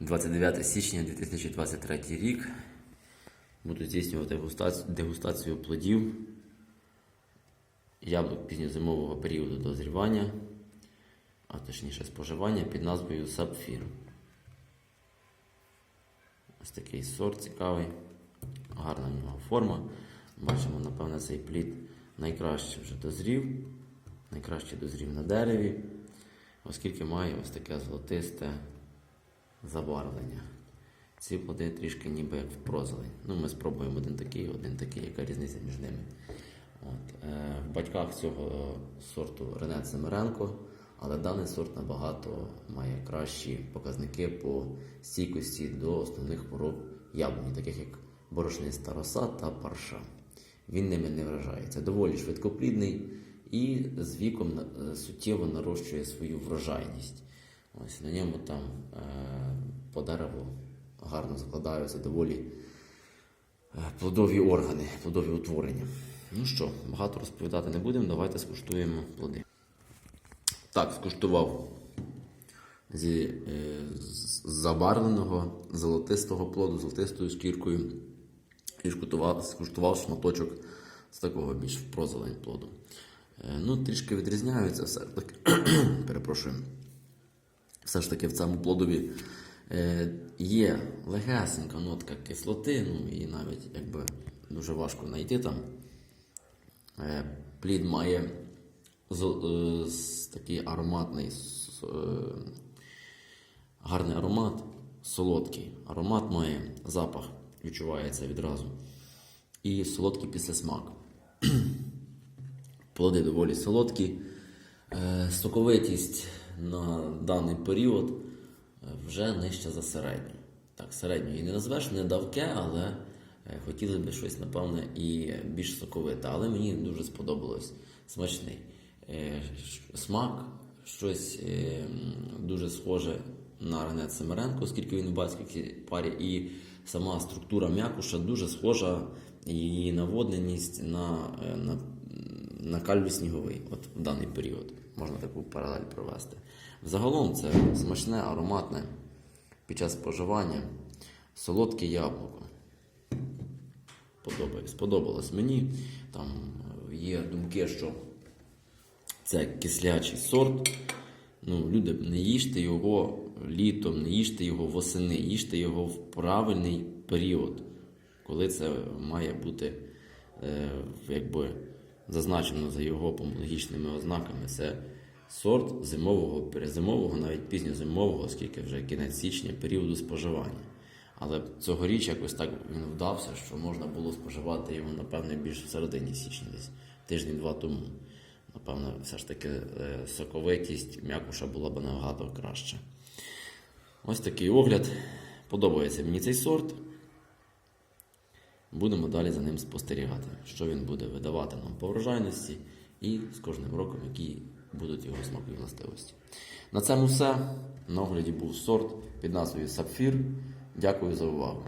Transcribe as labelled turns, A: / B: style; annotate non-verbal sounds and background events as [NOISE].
A: 29 січня 2023 рік. Буду здійснювати дегустацію, плодів яблук пізньозимового періоду дозрівання, а точніше споживання під назвою Сапфір. Ось такий сорт цікавий, гарна в нього форма. Бачимо, напевне, цей плід найкраще вже дозрів, найкраще дозрів на дереві, оскільки має ось таке золотисте забарвлення. Ці плоди трішки ніби як в прозелень. Ну, ми спробуємо один такий, один такий, яка різниця між ними. От. Е, в батьках цього сорту Рене Семеренко, але даний сорт набагато має кращі показники по стійкості до основних хвороб яблуні, таких як борошниста роса та парша. Він ними не вражається. Доволі швидкоплідний і з віком е, суттєво нарощує свою врожайність. Ось на ньому там е, по дереву гарно закладаються доволі е, плодові органи, плодові утворення. Ну що, багато розповідати не будемо, давайте скуштуємо плоди. Так, скуштував зі е, забарвленого золотистого плоду, золотистою шкіркою. І скуштував, шматочок з такого більш прозелень плоду. Е, ну, трішки відрізняються все ж таки. [CLEARS THROAT] Перепрошую. Все ж таки в цьому плодові є легесенька нотка кислоти, ну і навіть якби дуже важко знайти там. Е, плід має е, такий ароматний, е, гарний аромат, солодкий. Аромат має запах, відчувається відразу. І солодкий післясмак. [CLEARS THROAT] Плоди доволі солодкі. Е, Соковитість на даний період е, вже нижча за середню. Так, середню її не назвеш, не давке, але е, хотілося б щось, напевне, і більш соковите. Але мені дуже сподобалось смачний. Е, Смак, щось е, дуже схоже на Рене Семеренко, оскільки він в батьківській парі, і сама структура м'якуша дуже схожа, і її наводненість на, на на калю сніговий, от в даний період. Можна таку паралель провести. Загалом це смачне, ароматне під час споживання, солодке яблуко. Сподобалось мені. Там е, є думки, що це кислячий сорт. Ну, люди, не їжте його літом, не їжте його восени, їжте його в правильний період, коли це має бути е, якби зазначено за його помологічними ознаками. Це сорт зимового, перезимового, навіть пізньозимового, оскільки вже кінець січня періоду споживання. Але цьогоріч якось так він вдався, що можна було споживати його, напевне, більш в середині січня, десь тиждень-два тому. Напевно, все ж таки е, соковитість м'якуша була б набагато краще. Ось такий огляд. Подобається мені цей сорт. Будемо далі за ним спостерігати, що він буде видавати нам по врожайності і з кожним роком, які будуть його смакові властивості. На цьому все. На огляді був сорт під назвою Сапфір. Дякую за увагу.